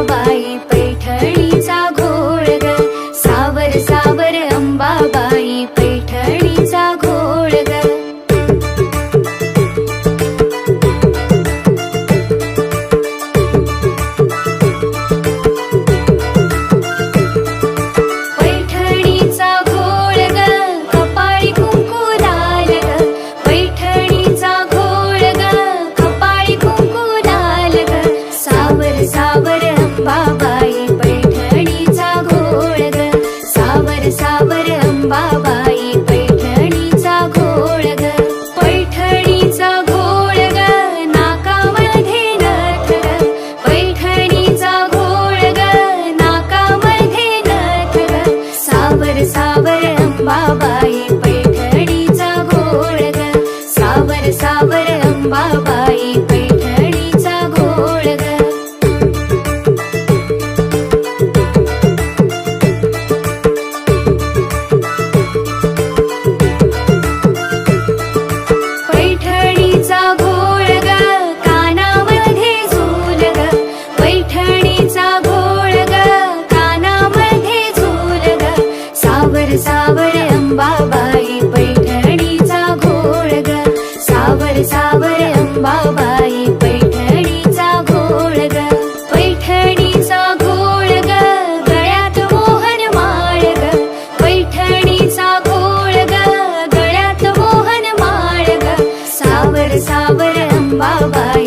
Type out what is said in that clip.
अंबाबाई पैठणीचा घोळ ग सावर सावर अंबाबाई सावर सावर अंबा சாவர அம்பாபாய்